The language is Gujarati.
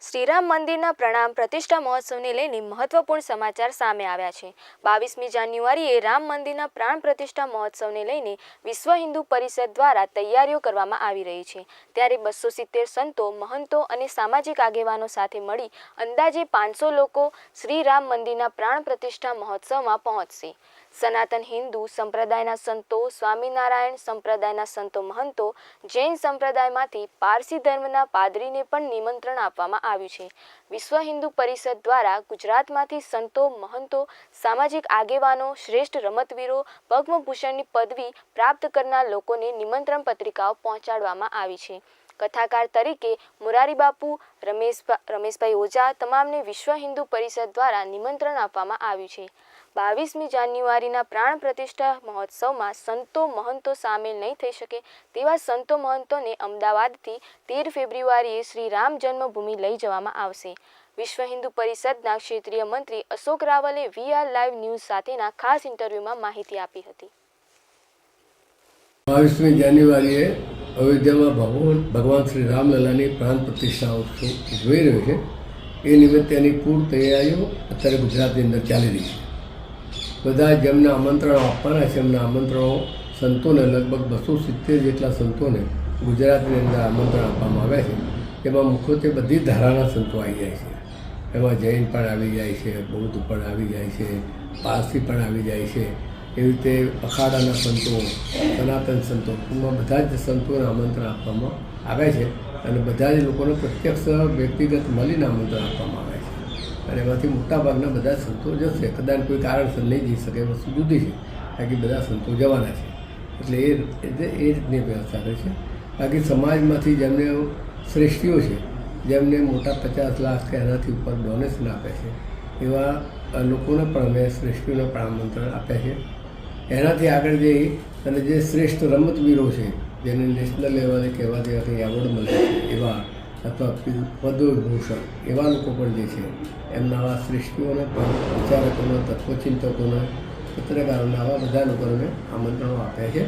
શ્રીરામ મંદિરના પ્રણામ, પ્રતિષ્ઠા મહોત્સવને લઈને મહત્વપૂર્ણ સમાચાર સામે આવ્યા છે. બાવીસમી જાન્યુઆરીએ રામ મંદિરના પ્રાણ પ્રતિષ્ઠા મહોત્સવને લઈને વિશ્વ હિન્દુ પરિષદ દ્વારા તૈયારીઓ કરવામાં આવી રહી છે. ત્યારે બસો સિત્તેર સંતો, મહંતો અને સામાજિક આગેવાનો સાથે મળી અંદાજે પાંચસો લોકો શ્રી રામ મંદિરના પ્રાણ પ્રતિષ્ઠા મહોત્સવમાં પહોંચશે. સનાતન હિન્દુ સંપ્રદાયના સંતો, સ્વામિનારાયણ સંપ્રદાયના સંતો, મહંતો, જૈન સંપ્રદાયમાંથી પારસી ધર્મના પાદરીને પણ નિમંત્રણ આપવામાં આવ્યું છે. વિશ્વ હિન્દુ પરિષદ દ્વારા ગુજરાતમાંથી સંતો, મહંતો, સામાજિક આગેવાનો, શ્રેષ્ઠ રમતવીરો, પદ્મભૂષણની પદવી પ્રાપ્ત કરનાર લોકોને નિમંત્રણ પત્રિકાઓ પહોંચાડવામાં આવી છે. કથાકાર તરીકે મુરારીબાપુ રમેશ રમેશભાઈ ઓઝા તમામને વિશ્વ હિન્દુ પરિષદ દ્વારા નિમંત્રણ આપવામાં આવ્યું છે. બાવીસમી જાન્યુઆરીના પ્રાણ પ્રતિષ્ઠા મહોત્સવમાં સંતો મહંતો સામેલ નહીં થઈ શકે તેવા સંતો મહંતોને અમદાવાદથી તેર ફેબ્રુઆરીએ શ્રી રામ જન્મભૂમિ લઈ જવામાં આવશે. વિશ્વ હિન્દુ પરિષદના ક્ષેત્રીય મંત્રી અશોક રાવલે વીઆર લાઈવ ન્યૂઝ સાથેના ખાસ ઇન્ટરવ્યુમાં માહિતી આપી હતી. બાવીસમી જાન્યુઆરીએ અયોધ્યામાં ભગવાન ભગવાન શ્રી રામલલાની પ્રાણ પ્રતિષ્ઠા જોઈ રહ્યો છે. એ નિમિત્તે એની પૂર તૈયારીઓ અત્યારે ગુજરાતની અંદર ચાલી રહી છે. બધા જેમને આમંત્રણો આપવાના છે, એમના આમંત્રણો સંતોને લગભગ બસો સિત્તેર જેટલા સંતોને ગુજરાતની અંદર આમંત્રણ આપવામાં આવ્યા છે. એમાં મુખ્યત્વે બધી ધારાના સંતો આવી જાય છે. એમાં જૈન પણ આવી જાય છે, બૌદ્ધ પણ આવી જાય છે, પારસી પણ આવી જાય છે. એવી રીતે અખાડાના સંતો, સનાતન સંતો, ટૂંકમાં બધા જ સંતોને આમંત્રણ આપવામાં આવે છે અને બધા જ લોકોને પ્રત્યક્ષ વ્યક્તિગત મળીને આમંત્રણ આપવામાં આવે છે. અને એમાંથી મોટાભાગના બધા સંતો જશે. કદાચ કોઈ કારણસર નહીં જઈ શકે વસ્તુ જુદી છે? બાકી બધા સંતો જવાના છે. એટલે એ રીતે એ રીતની વ્યવસ્થા કરે છે. બાકી સમાજમાંથી જેમને શ્રેષ્ઠીઓ છે, જેમને મોટા પચાસ લાખ કે એનાથી ઉપર ડોનેશન આપે છે, એવા લોકોને પણ અમે શ્રેષ્ઠીઓને પણ આમંત્રણ આપ્યા છે. એનાથી આગળ જઈ અને જે શ્રેષ્ઠ રમતવીરો છે, જેને નેશનલ લેવલે કહેવા જેવા કંઈ એવોર્ડ મળે છે, એવા અથવા પદ્મભૂષણ એવા લોકો પણ જે છે, એમના આવા શ્રેષ્ઠીઓને પણ વિચારકોને, તત્વચિંતકોને, પત્રકારોને, આવા બધા લોકોને આમંત્રણો આપ્યા છે.